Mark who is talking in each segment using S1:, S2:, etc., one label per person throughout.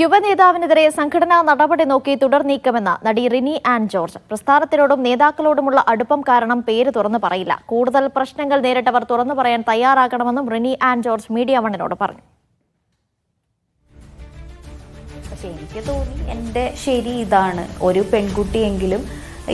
S1: യുവനേതാവിനെതിരെ സംഘടനാ നടപടി നോക്കി തുടർ നീക്കമെന്ന് നടി റിനി ആൻഡ് ജോർജ്. പ്രസ്ഥാനത്തിനോടും നേതാക്കളോടുമുള്ള അടുപ്പം കാരണം പേര് തുറന്നു പറയില്ല. കൂടുതൽ പ്രശ്നങ്ങൾ നേരിട്ടവർ തുറന്നു പറയാൻ തയ്യാറാകണമെന്നും റിനി ആൻഡ് ജോർജ് മീഡിയ വണ്ണിനോട് പറഞ്ഞു.
S2: പക്ഷെ എനിക്ക് തോന്നി എന്റെ ശരി ഇതാണ്. ഒരു പെൺകുട്ടിയെങ്കിലും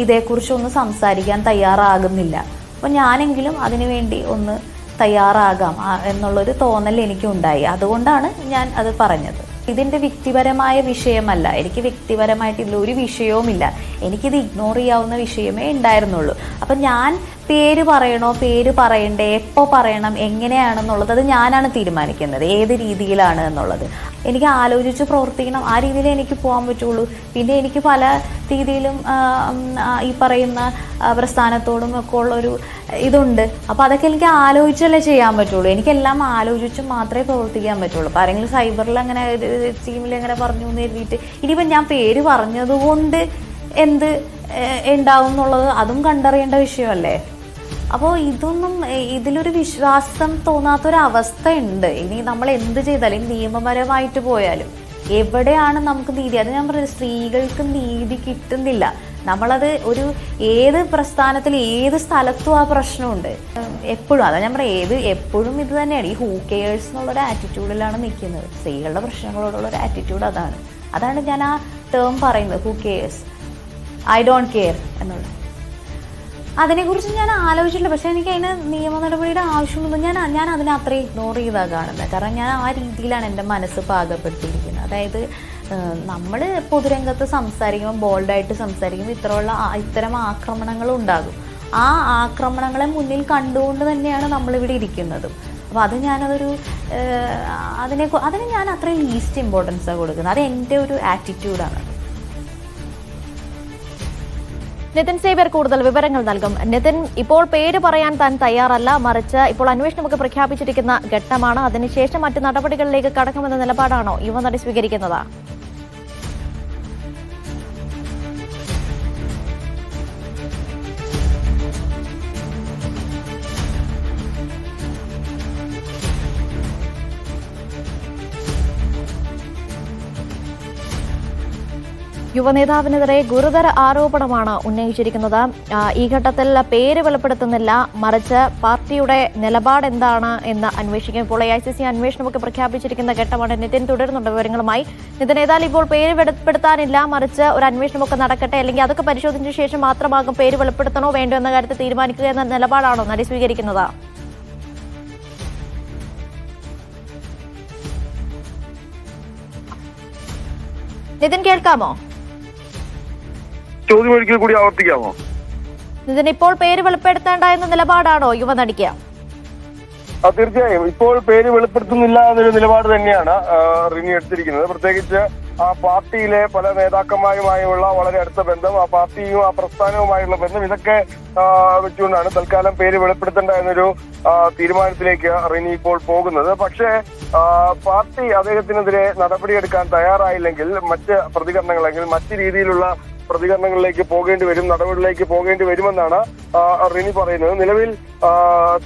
S2: ഇതേക്കുറിച്ചൊന്ന് സംസാരിക്കാൻ തയ്യാറാകുന്നില്ല. അപ്പോൾ ഞാനെങ്കിലും അതിനുവേണ്ടി ഒന്ന് തയ്യാറാകാം എന്നുള്ളൊരു തോന്നൽ എനിക്കുണ്ടായി. അതുകൊണ്ടാണ് ഞാൻ അത് പറഞ്ഞത്. ഇതിന്റെ വ്യക്തിപരമായ വിഷയമല്ല. എനിക്ക് വ്യക്തിപരമായിട്ട് ഇതിൽ ഒരു വിഷയവുമില്ല. എനിക്കിത് ഇഗ്നോർ ചെയ്യാവുന്ന വിഷയമേ ഉണ്ടായിരുന്നുള്ളൂ. അപ്പം ഞാൻ പേര് പറയണോ പേര് പറയണ്ടേ എപ്പോൾ പറയണം എങ്ങനെയാണെന്നുള്ളത് അത് ഞാനാണ് തീരുമാനിക്കുന്നത്. ഏത് രീതിയിലാണ് എന്നുള്ളത്. എനിക്ക് ആലോചിച്ച് പ്രവർത്തിക്കണം. ആ രീതിയിൽ എനിക്ക് പോകാൻ പറ്റുള്ളൂ. പിന്നെ എനിക്ക് പല രീതിയിലും ഈ പറയുന്ന പ്രസ്ഥാനത്തോടും ഒക്കെ ഉള്ളൊരു ഇതുണ്ട്. അപ്പോൾ അതൊക്കെ എനിക്ക് ആലോചിച്ചല്ലേ ചെയ്യാൻ പറ്റുള്ളൂ. എനിക്കെല്ലാം ആലോചിച്ച് മാത്രമേ പ്രവർത്തിക്കാൻ പറ്റുള്ളൂ. അപ്പോൾ ആരെങ്കിലും സൈബറിൽ അങ്ങനെ ടീമിൽ അങ്ങനെ പറഞ്ഞു എന്ന് എഴുതിയിട്ട് ഇനിയിപ്പോൾ ഞാൻ പേര് പറഞ്ഞതുകൊണ്ട് എന്ത് ഉണ്ടാവും എന്നുള്ളത് അതും കണ്ടറിയേണ്ട വിഷയമല്ലേ? അപ്പോൾ ഇതൊന്നും ഇതിലൊരു വിശ്വാസം തോന്നാത്തൊരവസ്ഥ ഉണ്ട് ഇനി നമ്മൾ എന്ത് ചെയ്താലും നിയമപരമായിട്ട് പോയാലും എവിടെയാണ് നമുക്ക് നീതി? അത് ഞാൻ പറയുന്നത് സ്ത്രീകൾക്ക് നീതി കിട്ടുന്നില്ല. നമ്മളത് ഒരു ഏത് പ്രസ്ഥാനത്തിൽ ഏത് സ്ഥലത്തും ആ പ്രശ്നമുണ്ട്. എപ്പോഴും അതാ ഞാൻ പറയാം ഏത് എപ്പോഴും ഇത് തന്നെയാണ്. ഈ ഹൂ കെയേഴ്സ് എന്നുള്ളൊരു ആറ്റിറ്റ്യൂഡിലാണ് നിൽക്കുന്നത്. സ്ത്രീകളുടെ പ്രശ്നങ്ങളോടുള്ള ഒരു ആറ്റിറ്റ്യൂഡ് അതാണ്. അതാണ് ഞാൻ ആ ടേം പറയുന്നത് who cares I don't care എന്നുള്ളത്. അതിനെക്കുറിച്ച് ഞാൻ ആലോചിച്ചിട്ടില്ല. പക്ഷേ എനിക്ക് അതിന് നിയമ നടപടിയുടെ ആവശ്യമൊന്നും ഞാൻ ഞാൻ അതിനെ അത്രയും ഇഗ്നോർ ചെയ്താണ് കാണുന്നത്. കാരണം ഞാൻ ആ രീതിയിലാണ് എന്റെ മനസ്സ് പാകപ്പെട്ടിരിക്കുന്നത്. അതായത് നമ്മൾ പൊതുരംഗത്ത് സംസാരിക്കുമ്പോൾ ബോൾഡായിട്ട് സംസാരിക്കുമ്പോൾ ഇത്രയുള്ള ഇത്തരം ആക്രമണങ്ങൾ ഉണ്ടാകും ആ ആക്രമണങ്ങളെ മുന്നിൽ കണ്ടുകൊണ്ട് തന്നെയാണ് നമ്മളിവിടെ ഇരിക്കുന്നത്. അപ്പോൾ അത് ഞാനതൊരു അതിനെ അതിന് ഞാൻ അത്രയും ലീസ്റ്റ് ഇമ്പോർട്ടൻസാണ് കൊടുക്കുന്നത്. അത് എന്റെ ഒരു ആറ്റിറ്റ്യൂഡാണ്
S1: നിതിൻ സേവ്യർ കൂടുതൽ വിവരങ്ങൾ നൽകും. നിതിൻ ഇപ്പോൾ പേര് പറയാൻ താൻ തയ്യാറല്ല. മറിച്ച് ഇപ്പോൾ അന്വേഷണമൊക്കെ പ്രഖ്യാപിച്ചിരിക്കുന്ന ഘട്ടമാണ്. അതിനുശേഷം മറ്റ് നടപടികളിലേക്ക് കടക്കുമെന്ന നിലപാടാണോ യുവനടി സ്വീകരിക്കുന്നത്? യുവനേതാവിനെതിരെ ഗുരുതര ആരോപണമാണ് ഉന്നയിച്ചിരിക്കുന്നത്. ഈ ഘട്ടത്തിൽ പേര് വെളിപ്പെടുത്തുന്നില്ല. മറിച്ച് പാർട്ടിയുടെ നിലപാട് എന്താണ് എന്ന് അന്വേഷിക്കും. ഇപ്പോൾ എ ഐ സി സി അന്വേഷണമൊക്കെ പ്രഖ്യാപിച്ചിരിക്കുന്ന ഘട്ടമാണ്. നിതിൻ തുടരുന്നുണ്ട് വിവരങ്ങളുമായി. നിതിൻ ഏതായാലും ഇപ്പോൾ പേര് വെളിപ്പെടുത്താനില്ല. മറിച്ച് ഒരു അന്വേഷണമൊക്കെ നടക്കട്ടെ? അല്ലെങ്കിൽ അതൊക്കെ പരിശോധിച്ച ശേഷം മാത്രമാകും പേര് വെളിപ്പെടുത്തണോ വേണ്ടോ എന്ന കാര്യത്തിൽ തീരുമാനിക്കുക എന്ന നിലപാടാണോ നടി സ്വീകരിക്കുന്നത്? നിതിൻ കേൾക്കാമോ?
S3: ചോദ്യം ഒരിക്കൽ കൂടി ആവർത്തിക്കാമോ?
S1: ഇതിനിപ്പോൾ ഇപ്പോൾ പേര് വെളിപ്പെടുത്തേണ്ട എന്ന നിലപാടാണോ യുവനടിക്ക്?
S3: തീർച്ചയായും. ഇപ്പോൾ പേര് വെളിപ്പെടുത്തുന്നില്ല എന്നൊരു നിലപാട് തന്നെയാണ് റിനി എടുത്തിരിക്കുന്നത്. പ്രത്യേകിച്ച് ആ പാർട്ടിയിലെ പല നേതാക്കന്മാരുമായുള്ള വളരെ അടുത്ത ബന്ധം ആ പാർട്ടിയും ആ പ്രസ്ഥാനവുമായുള്ള ബന്ധം ഇതൊക്കെ വെച്ചുകൊണ്ടാണ് തൽക്കാലം പേര് വെളിപ്പെടുത്തേണ്ട എന്നൊരു തീരുമാനത്തിലേക്ക് റിനി ഇപ്പോൾ പോകുന്നത്. പക്ഷേ പാർട്ടി അദ്ദേഹത്തിനെതിരെ നടപടിയെടുക്കാൻ തയ്യാറായില്ലെങ്കിൽ മറ്റ് പ്രതികരണങ്ങൾ അല്ലെങ്കിൽ മറ്റ് രീതിയിലുള്ള പ്രതികരണങ്ങളിലേക്ക് പോകേണ്ടി വരും നടപടികളിലേക്ക് പോകേണ്ടി വരുമെന്നാണ് റിനി പറയുന്നത്. നിലവിൽ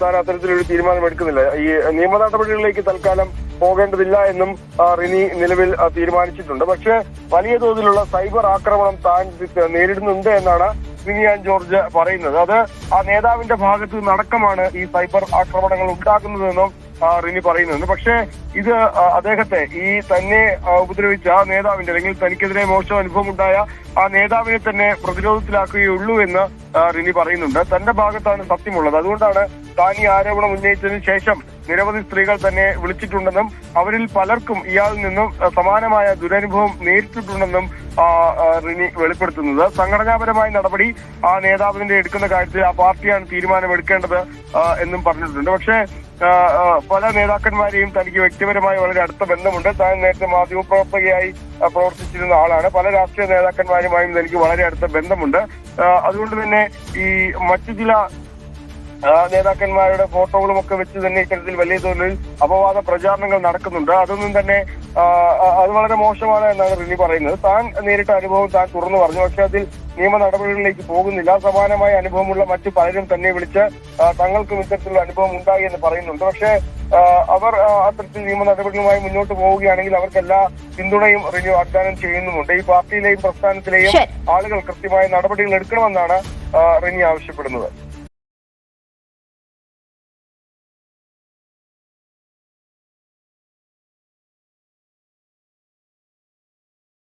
S3: താൻ അത്തരത്തിലൊരു തീരുമാനമെടുക്കുന്നില്ല. ഈ നിയമ നടപടികളിലേക്ക് തൽക്കാലം പോകേണ്ടതില്ല എന്നും റിനി നിലവിൽ തീരുമാനിച്ചിട്ടുണ്ട്. പക്ഷേ വലിയ തോതിലുള്ള സൈബർ ആക്രമണം താൻ നേരിടുന്നുണ്ട് എന്നാണ് സിനിയാൻ ജോർജ് പറയുന്നത്. അത് ആ നേതാവിന്റെ ഭാഗത്ത് നിന്നടക്കമാണ് ഈ സൈബർ ആക്രമണങ്ങൾ ഉണ്ടാക്കുന്നതെന്നും റിനി പറയുന്നത് പക്ഷേ ഇത് അദ്ദേഹത്തെ ഈ തന്നെ ഉപദ്രവിച്ച ആ നേതാവിന്റെ അല്ലെങ്കിൽ തനിക്കെതിരെ മോശം അനുഭവം ഉണ്ടായ ആ നേതാവിനെ തന്നെ പ്രതിരോധത്തിലാക്കുകയുള്ളൂ എന്ന് റിനി പറയുന്നുണ്ട്. തന്റെ ഭാഗത്താണ് സത്യമുള്ളത്. അതുകൊണ്ടാണ് താൻ ഈ ആരോപണം ഉന്നയിച്ചതിന് ശേഷം നിരവധി സ്ത്രീകൾ തന്നെ വിളിച്ചിട്ടുണ്ടെന്നും അവരിൽ പലർക്കും ഇയാളിൽ നിന്നും സമാനമായ ദുരനുഭവം നേരിട്ടിട്ടുണ്ടെന്നും റിനി വെളിപ്പെടുത്തുന്നത്. സംഘടനാപരമായ നടപടി ആ നേതാവിന്റെ എടുക്കുന്ന കാര്യത്തിൽ ആ പാർട്ടിയാണ് തീരുമാനമെടുക്കേണ്ടത് എന്നും പറഞ്ഞിട്ടുണ്ട്. പക്ഷേ പല നേതാക്കന്മാരെയും തനിക്ക് വ്യക്തിപരമായി വളരെ അടുത്ത ബന്ധമുണ്ട്. താൻ നേരത്തെ മാധ്യമപ്രവർത്തകയായി പ്രവർത്തിച്ചിരുന്ന ആളാണ്. പല രാഷ്ട്രീയ നേതാക്കന്മാരുമായും തനിക്ക് വളരെ അടുത്ത ബന്ധമുണ്ട്. അതുകൊണ്ട് തന്നെ ഈ മറ്റു ചില നേതാക്കന്മാരുടെ ഫോട്ടോകളും ഒക്കെ വെച്ച് തന്നെ ഇത്തരത്തിൽ വലിയ തോതിൽ അപവാദ പ്രചാരണങ്ങൾ നടക്കുന്നുണ്ട്. അതൊന്നും തന്നെ അത് വളരെ മോശമാണ് എന്നാണ് റിനി പറയുന്നത്. താൻ നേരിട്ട അനുഭവം താൻ തുറന്നു പറഞ്ഞു. പക്ഷെ അതിൽ നിയമ നടപടികളിലേക്ക് പോകുന്നില്ല. സമാനമായ അനുഭവമുള്ള മറ്റു പലരും തന്നെ വിളിച്ച് തങ്ങൾക്കും ഇത്തരത്തിലുള്ള അനുഭവം ഉണ്ടായി എന്ന് പറയുന്നുണ്ട്. പക്ഷേ അവർ അത്തരത്തിൽ നിയമ നടപടികളുമായി മുന്നോട്ട് പോവുകയാണെങ്കിൽ അവർക്ക് എല്ലാ പിന്തുണയും റിനി വാഗ്ദാനം ചെയ്യുന്നുമുണ്ട്. ഈ പാർട്ടിയിലെയും പ്രസ്ഥാനത്തിലെയും ആളുകൾ കൃത്യമായ നടപടികൾ എടുക്കണമെന്നാണ് റിനി ആവശ്യപ്പെടുന്നത്.